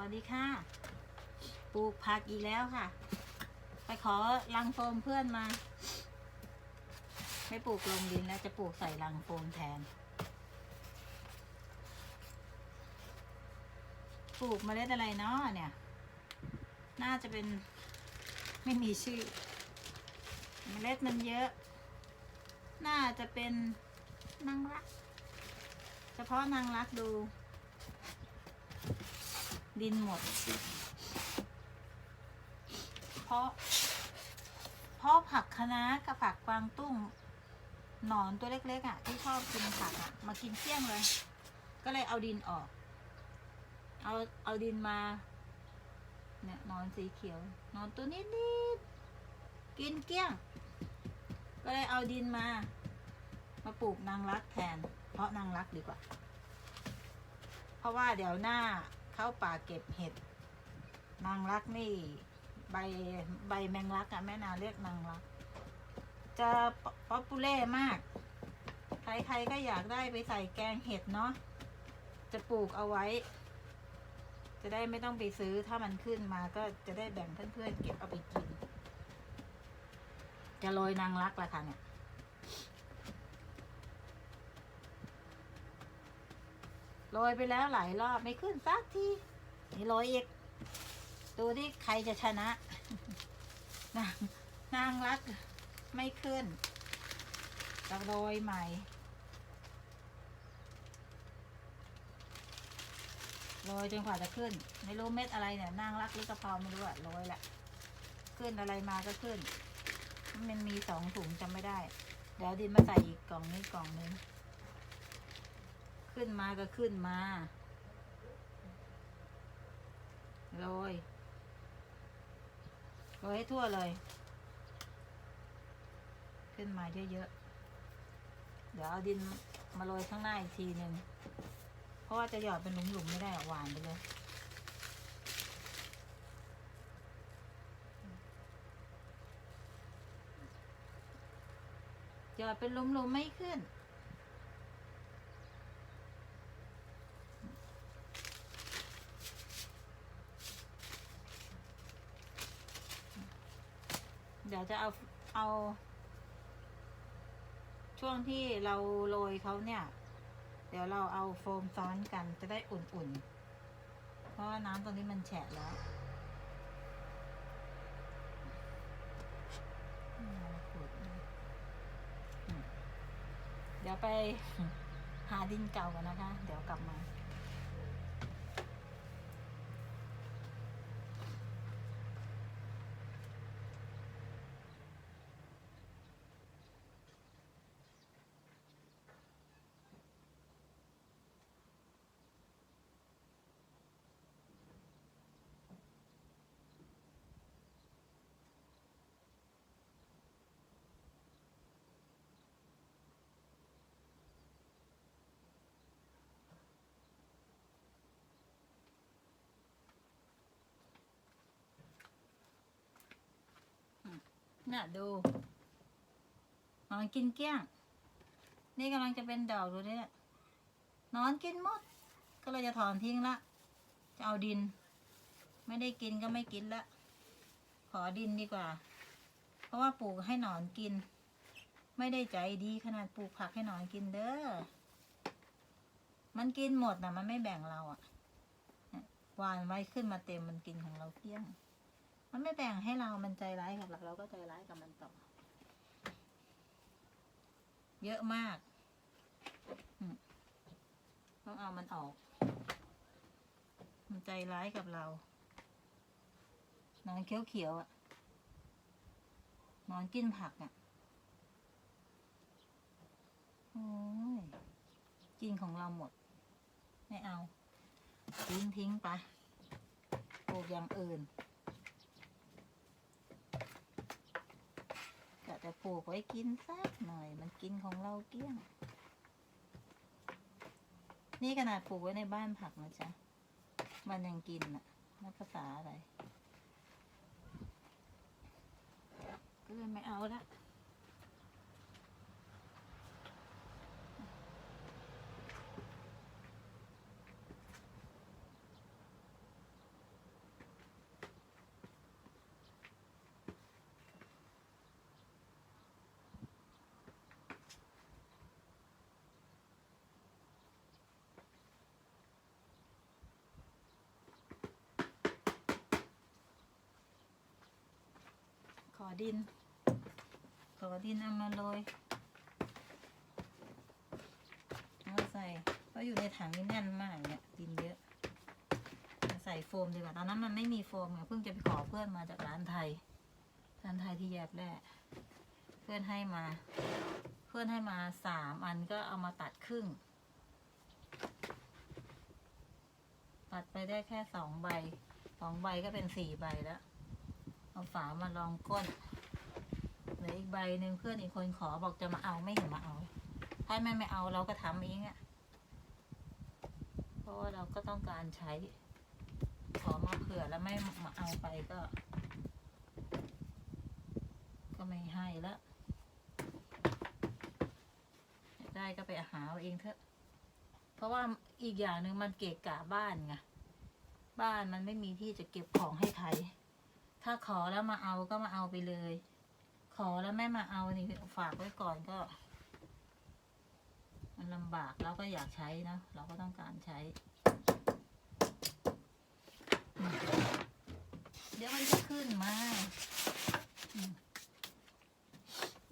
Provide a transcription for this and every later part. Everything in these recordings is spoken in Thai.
วัสดีค่ะ ปลูกผักอีกแล้วค่ะ ไปขอรังโฟมเพื่อนมา ไม่ปลูกลงดินแล้วจะปลูกใส่รังโฟมแทน ปลูกเมล็ดอะไรเนาะเนี่ย น่าจะเป็นไม่มีชื่อเมล็ดมันเยอะ น่าจะเป็นนางรัก เฉพาะนางรักดู ดินหมด เพราะ เพราะผักคะน้ากับผักกวางตุ้งหนอนตัวเล็กๆอะ ที่ชอบกินผักอะ มากินเที่ยงเลย ก็เลยเอาดินออก เอาเอาดินมา เนี่ยหนอนสีเขียวหนอนตัวนิดๆกินเกลี้ยง ก็เลยเอาดินมา มาปลูกนางรักแทน เพราะนางรักดีกว่า เพราะว่าเดี๋ยวหน้า เข้าป่าเก็บเห็ด นางรักนี่ ใบใบแมงลักอะแม่นาเรียกนางรัก จะป๊อปปูเล่มาก ใครๆก็อยากได้ไปใส่แกงเห็ดเนาะจะปลูกเอาไว้ จะได้ไม่ต้องไปซื้อถ้ามันขึ้นมาก็จะได้แบ่งเพื่อนๆเก็บเอาไปกิน จะโรยนางรักละค่ะเนี่ย โรยไปแล้วหลายรอบไม่ขึ้นสักทีนี่โรยอีก ดูที่ใครจะชนะ นางนางรักไม่ขึ้นจะโรยใหม่โรยจนกว่าจะขึ้น ไม่รู้เม็ดอะไรเนี่ยนางรักหรือกะเพราไม่รู้อะโรยแหละขึ้นอะไรมาก็ขึ้น มันมีสองถุงจำไม่ได้ เดี๋ยวดินมาใส่อีกกล่องนี้กล่องนึง ขึ้นมาก็ขึ้นมาโรยโรยให้ทั่วเลย ขึ้นมาเยอะๆ เดี๋ยวเอาดินมาโรยข้างหน้าอีกทีหนึ่งเพราะว่าจะหยอดเป็นหลุมๆไม่ได้อะหวานไปเลยหยอดเป็นหลุมๆไม่ขึ้น เดี๋ยว จะเอาเอา ช่วงที่เราโรยเขาเนี่ย เดี๋ยวเราเอาโฟมซ้อนกันจะได้อุ่นๆ เพราะว่าน้ำตรงนี้มันแฉะแล้วเดี๋ยวไปหาดินเก่ากันนะคะ เดี๋ยวกลับมา น่ะดูนอนกินเกลี้ยง นี่กำลังจะเป็นดอกดูเนี่ยนอนกินหมด ก็เลยจะถอนทิ้งละ จะเอาดิน ไม่ได้กินก็ไม่กินละ ขอดินดีกว่า เพราะว่าปลูกให้หนอนกิน ไม่ได้ใจดีขนาดปลูกผักให้หนอนกินเด้อ มันกินหมดนะมันไม่แบ่งเราอะเนี่ยหวานไว้ขึ้นมาเต็มมันกินของเราเกลี้ยง มันไม่แบ่งให้เรา มันใจร้ายกับเราเราก็ใจร้ายกับมันต่อ เยอะมาก ต้องเอามันออก มันใจร้ายกับเรา นอนเขียวๆอะ นอนกินผักอะ โอ้ย กินของเราหมด ไม่เอา ทิ้งทิ้งไปปลูกอย่างอื่น ก็จะปลูกไว้กินสักหน่อย มันกินของเราเกลี้ยง นี่ขนาดปลูกไว้ในบ้านผักนะจ๊ะ มันยังกินอะนับภาษาอะไรก็เลยไม่เอาละ ดิน ขอดินเอามาโรยเอาใส่เพราะอยู่ในถังนี่แน่นมากเนี่ยดินเยอะใส่โฟมดีกว่าตอนนั้นมันไม่มีโฟมไงเพิ่งจะไปขอเพื่อนมาจากร้านไทยร้านไทยที่แยบแร่เพื่อนให้มา เพื่อนให้มาสามอันก็เอามาตัดครึ่ง ตัดไปได้แค่สองใบสองใบก็เป็นสี่ใบแล้ว เอาฝามาลองก้นเหลืออีกใบหนึ่งเพื่อนอีกคนขอบอกจะมาเอาไม่เห็นมาเอาถ้าไม่ไม่เอาเราก็ทำเองอะเพราะว่าเราก็ต้องการใช้ ขอมาเผื่อแล้วไม่มาเอาไปก็ ก็ไม่ให้แล้วได้ก็ไปหาเอาเองเถอะ เพราะว่าอีกอย่างหนึ่งมันเกะกะบ้านไง บ้านมันไม่มีที่จะเก็บของให้ใคร ถ้าขอแล้วมาเอาก็มาเอาไปเลย ขอแล้วไม่มาเอานี่ฝากไว้ก่อนก็ มันลำบากเราก็อยากใช้นะเราก็ต้องการใช้ เดี๋ยวมันจะขึ้นมา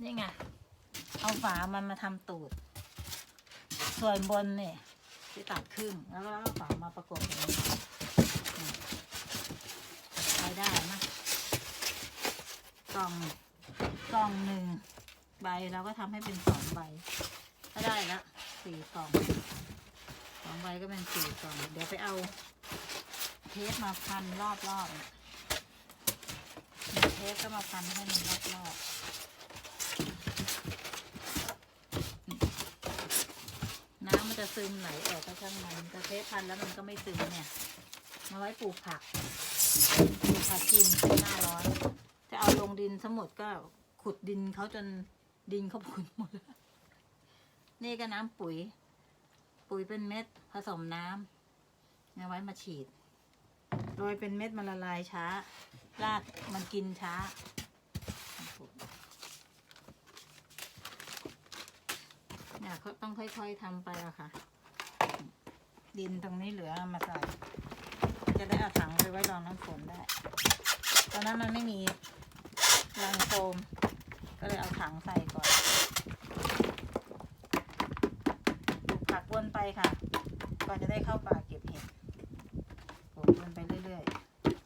นี่ไงเอาฝามันมาทำตูด ส่วนบนเนี่ยที่ตัดครึ่งแล้วก็เอาฝามาประกบอย่างนี้ ใช้ได้นะ กล่องกล่องหนึ่งใบเราก็ทำให้เป็นสองใบ ก็ได้แล้วสี่กล่องสองใบก็เป็นสี่กล่อง เดี๋ยวไปเอาเทปมาพันรอบๆเนี่ยเทปก็มาพันให้มันรอบๆน้ำมันจะซึมไหลออกก็ช่างมันแต่เทปพันแล้วมันก็ไม่ซึมเนี่ย มาไว้ปลูกผัก ผักกินหน้าร้อน จะเอาลงดินทั้งหมดก็ขุดดินเขาจนดินเขาพุนหมดแล้วนี่ก็น้ำปุ๋ย ปุ๋ยเป็นเม็ดผสมน้ำเอาไว้มาฉีดโรยเป็นเม็ดมันละลายช้า รากมันกินช้า เนี่ยเขาต้องค่อยๆทำไปอะค่ะ ดินตรงนี้เหลือมาใส่ จะได้เอาถังไปไว้รองน้ำฝนได้ ตอนนั้นมันไม่มีรังโฟมก็เลยเอาถังใส่ก่อนปลูกผักวนไปค่ะ ก่อนจะได้เข้าป่าเก็บเห็ดปลูกวนไปเรื่อย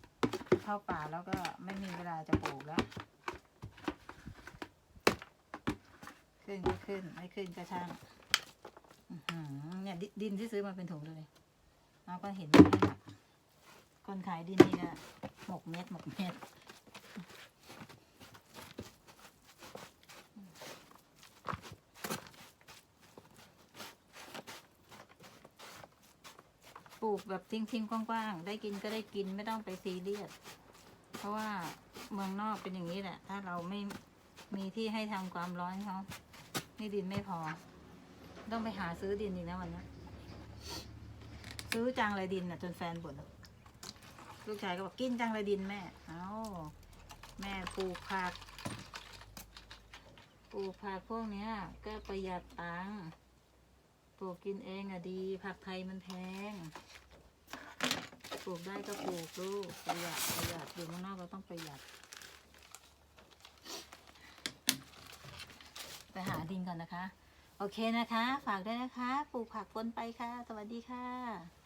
ๆ เข้าป่าแล้วก็ไม่มีเวลาจะปลูกแล้ว ขึ้นก็ขึ้น ไม่ขึ้นก็ช่างเนี่ยดิดินที่ซื้อมาเป็นถุงเลยเราก็เห็นไม่หัก คนขายดินนี่ก็หมกเม็ดหมกเม็ดปลูกแบบทิ้งๆกว้างๆ ได้กินก็ได้กินไม่ต้องไปซีเรียส เพราะว่าเมืองนอกเป็นอย่างนี้แหละ ถ้าเราไม่มีที่ให้ทำความร้อนเขานี่ดินไม่พอ ต้องไปหาซื้อดินอีกนะวันนี้ ซื้อจังเลยดินอะ จนแฟนบ่น ลูกชายก็บอกกินจังเลยดินแม่ เอาแม่ปลูกผัก ปลูกผักพวกเนี้ย ก็ประหยัดตังค์ปลูกกินเองอะดี ผักไทยมันแพง ปลูกได้ก็ปลูกลูกประหยัดประหยัดอยู่ข้างนอกเราต้องประหยัด ไปหาดินก่อนนะคะ โอเคนะคะ ฝากด้วยนะคะ ปลูกผักปนไปค่ะ สวัสดีค่ะ